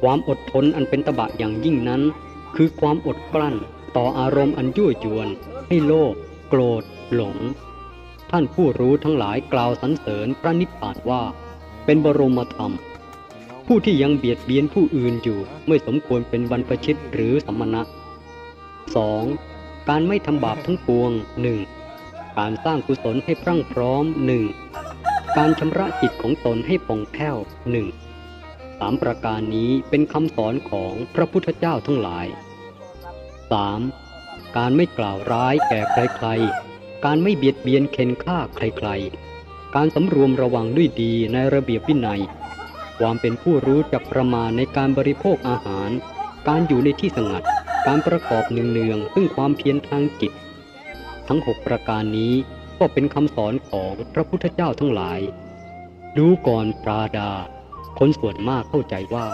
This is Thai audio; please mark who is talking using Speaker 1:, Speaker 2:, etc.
Speaker 1: ความอดทนอันเป็นตบะอย่างยิ่งนั้น คือความอดกลั้นต่ออารมณ์อันยั่วยวน ให้โลภโกรธ หลง ท่านผู้รู้ทั้งหลายกล่าวสรรเสริญพระนิพพานว่า เป็นบรมธรรม ผู้ที่ยังเบียดเบียนผู้อื่นอยู่ไม่สมควรเป็นบรรพชิตหรือสมณะ 2. การไม่ทำบาปทั้งปวง 1. การสร้างกุศลให้พรั่งพร้อม 1. การชำระจิตของตนให้ป่องแผ้ว 1. สามประการนี้เป็นคำสอนของพระพุทธเจ้าทั้งหลาย 3. การไม่กล่าวร้ายแก่ใครๆ การไม่เบียดเบียนเข็นฆ่าใครๆ การสำรวมระวังด้วยดีในระเบียบวินัย ความเป็นผู้รู้จักประมาณในการบริโภคอาหาร การอยู่ในที่สงัด การประกอบเนืองๆซึ่งความเพียรทางจิต ทั้งหกประการนี้ก็เป็นคำสอนของพระพุทธเจ้าทั้งหลาย ดูก่อนปราดา คนส่วนมากเข้าใจว่า